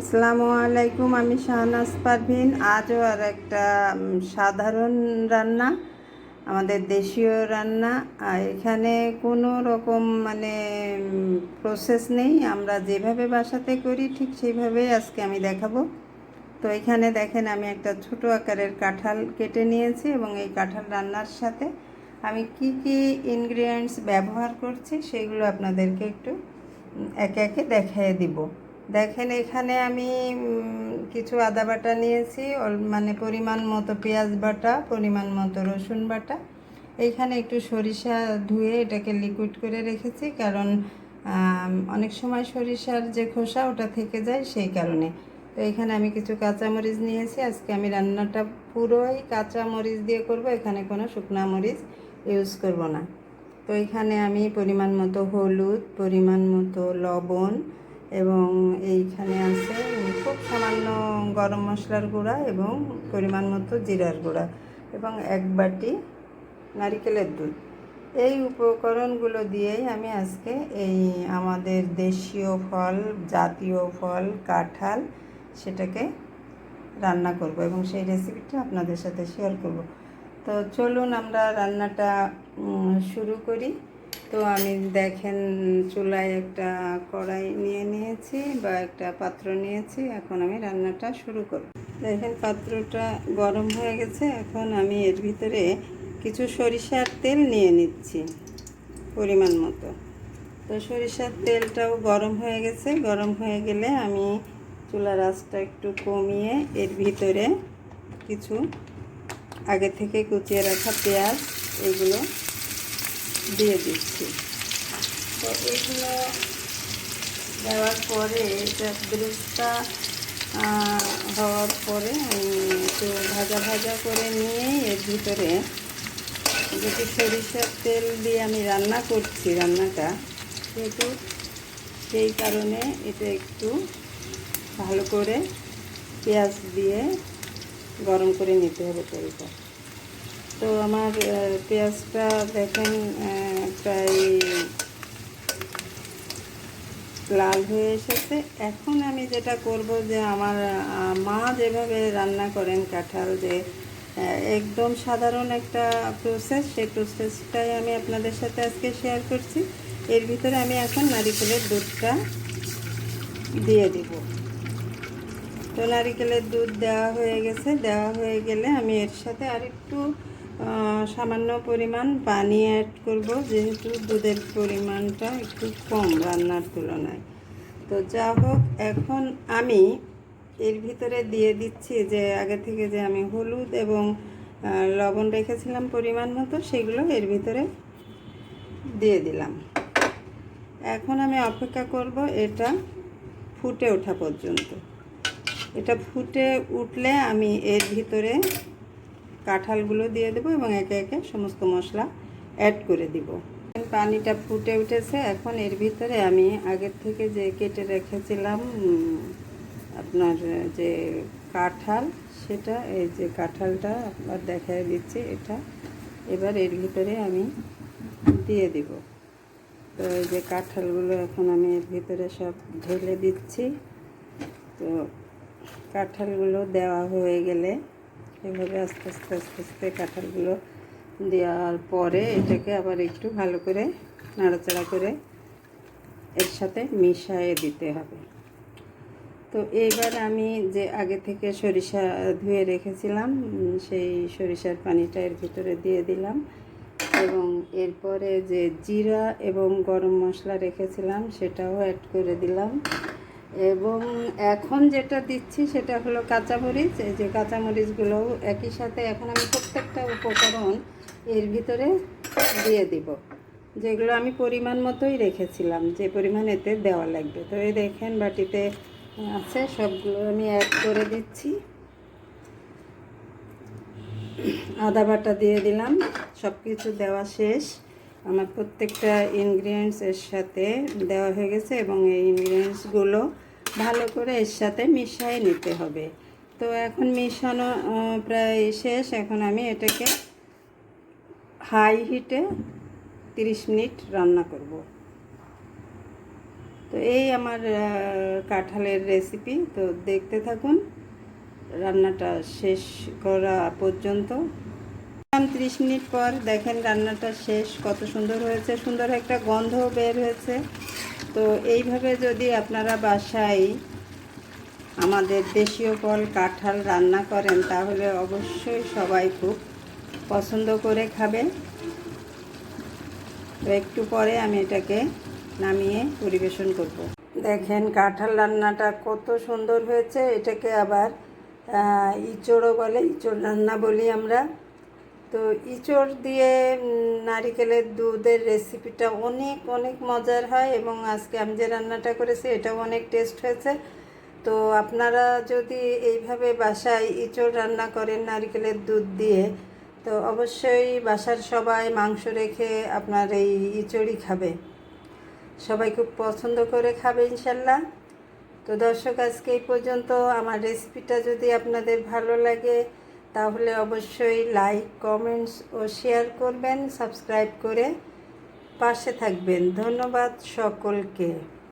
আসসালামু আলাইকুম, আমি শাহনাজ পারভিন। আজও আর একটা সাধারণ রান্না, আমাদের দেশীয় রান্না। এখানে কোনো রকম মানে প্রসেস নেই। আমরা যেভাবে বাসাতে করি, ঠিক সেইভাবেই আজকে আমি দেখাবো। তো এখানে দেখেন, আমি একটা ছোট আকারের কাঁঠাল কেটে নিয়েছি এবং এই কাঁঠাল রান্নার সাথে আমি কি কি ইনগ্রিডিয়েন্টস ব্যবহার করছি, সেগুলো আপনাদেরকে একটু একে একে দেখিয়ে দিব। দেখেন, এখানে আমি কিছু আদা বাটা নিয়েছি মানে পরিমাণ মতো পেঁয়াজ বাটা, পরিমাণ মতো রসুন বাটা। এইখানে একটু সরিষা ধুয়ে এটাকে লিকুইড করে রেখেছি, কারণ অনেক সময় সরিষার যে খোসা ওটা থেকে যায় সেই কারণে। তো এখানে আমি কিছু কাঁচামরিচ নিয়েছি, আজকে আমি রান্নাটা পুরোই কাঁচামরিচ দিয়ে করব, এখানে কোনো শুকনা মরিচ ইউজ করব না। তো এখানে আমি পরিমাণ মতো হলুদ, পরিমাণ মতো লবণ এবং এইখানে আছে খুব সামান্য গরম মশলার গুঁড়া এবং পরিমাণ মতো জিরার গুঁড়া এবং এক বাটি নারিকেলের দুধ। এই উপকরণগুলো দিয়েই আমি আজকে এই আমাদের দেশীয় ফল, জাতীয় ফল, কাঁঠাল সেটাকে রান্না করব এবং সেই রেসিপিটা আপনাদের সাথে শেয়ার করব। তো চলুন আমরা রান্নাটা শুরু করি। তো আমি দেখেন চুলায় একটা কড়াই নিয়ে নিয়েছি বা একটা পাত্র নিয়েছি, এখন আমি রান্নাটা শুরু করব। দেখেন পাত্রটা গরম হয়ে গেছে, এখন আমি এর ভিতরে কিছু সরিষার তেল নিয়ে নিচ্ছি পরিমাণ মতো। তো সরিষার তেলটাও গরম হয়ে গেছে, গরম হয়ে গেলে আমি চুলার আঁচটা একটু কমিয়ে এর ভিতরে কিছু আগে থেকে কুচিয়ে রাখা পেঁয়াজ, এগুলো দিয়ে দিচ্ছি। তো এগুলো দেওয়ার পরে এটা ব্রেস্তা হওয়ার পরে একটু ভাজা ভাজা করে নিয়েই এর ভিতরে যেহেতু সরিষার তেল দিয়ে আমি রান্না করছি রান্নাটা, সেহেতু সেই কারণে এটা একটু ভালো করে পেঁয়াজ দিয়ে গরম করে নিতে হবে তেলটা। তো আমার পেঁয়াজটা দেখেন প্রায় লাল হয়ে এসেছে। এখন আমি যেটা করব যে আমার মা যেভাবে রান্না করেন কাঁঠাল, যে একদম সাধারণ একটা প্রসেস সেই প্রসেসটাই আমি আপনাদের সাথে আজকে শেয়ার করছি। এর ভিতরে আমি এখন নারিকেলের দুধটা দিয়ে দিব। তো নারিকেলের দুধ দেওয়া হয়ে গেছে। দেওয়া হয়ে গেলে আমি এর সাথে আরেকটু সামান্য পরিমাণ পানি অ্যাড করব, যেহেতু দুধের পরিমাণটা একটু কম রান্নার তুলনায়। তো যা হোক, এখন আমি এর ভিতরে দিয়ে দিচ্ছি যে, আগে থেকে যে আমি হলুদ এবং লবণ রেখেছিলাম পরিমাণ মতো, সেগুলো এর ভিতরে দিয়ে দিলাম। এখন আমি অপেক্ষা করব এটা ফুটে ওঠা পর্যন্ত। এটা ফুটে উঠলে আমি এর ভিতরে কাঁঠালগুলো দিয়ে দেবো এবং একে একে সমস্ত মশলা অ্যাড করে দিব। পানিটা ফুটে উঠেছে, এখন এর ভিতরে আমি আগের থেকে যে কেটে রেখেছিলাম আপনার যে কাঁঠাল, সেটা, এই যে কাঁঠালটা আপনার দেখায় দিচ্ছি এটা, এবার এর ভিতরে আমি দিয়ে দিব। তো এই যে কাঁঠালগুলো এখন আমি এর ভিতরে সব ঢেলে দিচ্ছি। তো কাঁঠালগুলো দেওয়া হয়ে গেলে এভাবে আস্তে আস্তে আস্তে আস্তে কাঁঠালগুলো দেওয়ার পরে এটাকে আবার একটু ভালো করে নাড়াচাড়া করে এর সাথে মিশিয়ে দিতে হবে। তো এইবার আমি যে আগে থেকে সরিষা ধুয়ে রেখেছিলাম সেই সরিষার পানিটা এর ভিতরে দিয়ে দিলাম এবং এরপরে যে জিরা এবং গরম মশলা রেখেছিলাম সেটাও অ্যাড করে দিলাম। এবং এখন যেটা দিচ্ছি সেটা হলো কাঁচামরিচ। এই যে কাঁচামরিচগুলোও একই সাথে এখন আমি প্রত্যেকটা উপকরণ এর ভিতরে দিয়ে দিব, যেগুলো আমি পরিমাণ মতোই রেখেছিলাম, যে পরিমাণ এতে দেওয়া লাগবে। তো এই দেখেন বাটিতে আছে, সবগুলো আমি অ্যাড করে দিচ্ছি। আদা বাটা দিয়ে দিলাম সব কিছু দেওয়া শেষ। আমার প্রত্যেকটা ইনগ্রিডিয়েন্টস এর সাথে দেওয়া হয়ে গেছে এবং এই ইনগ্রিডিয়েন্টসগুলো ভালো করে এর সাথে মিশিয়ে নিতে হবে। তো এখন মিশানো প্রায় শেষ। এখন আমি এটাকে হাই হিটে তিরিশ মিনিট রান্না করব। তো এই আমার কাঁঠালের রেসিপি তো দেখতে থাকুন, রান্নাটা শেষ করা পর্যন্ত। ত্রিশ মিনিট পর দেখেন রান্নাটা শেষ, কত সুন্দর হয়েছে, সুন্দর একটা গন্ধ বের হয়েছে। তো এইভাবে যদি আপনারা বাসায় আমাদের দেশীয় ফল, কাঁঠাল রান্না করেন, তাহলে অবশ্যই সবাই খুব পছন্দ করে খাবে তো একটু পরে আমি এটাকে নামিয়ে পরিবেশন করব। দেখেন কাঁঠাল রান্নাটা কত সুন্দর হয়েছে, এটাকে আবার ইঁচড়ও বলে, ইঁচড় রান্না বলি আমরা। তো ইঁচড় দিয়ে নারিকেলের দুধের রেসিপিটা অনেক অনেক মজার হয় এবং আজকে আমি যে রান্নাটা করেছি এটাও অনেক টেস্ট হয়েছে। তো আপনারা যদি এইভাবে বাসায় ইঁচড় রান্না করেন নারিকেলের দুধ দিয়ে, তো অবশ্যই বাসার সবাই মাংস রেখে আপনার এই ইঁচড়ই খাবে। সবাই খুব পছন্দ করে খাবে ইনশাল্লাহ। তো দর্শক, আজকে এই পর্যন্ত আমার রেসিপিটা যদি আপনাদের ভালো লাগে তাহলে অবশ্যই লাইক কমেন্টস ও শেয়ার করবেন সাবস্ক্রাইব করে পাশে থাকবেন। ধন্যবাদ সকলকে।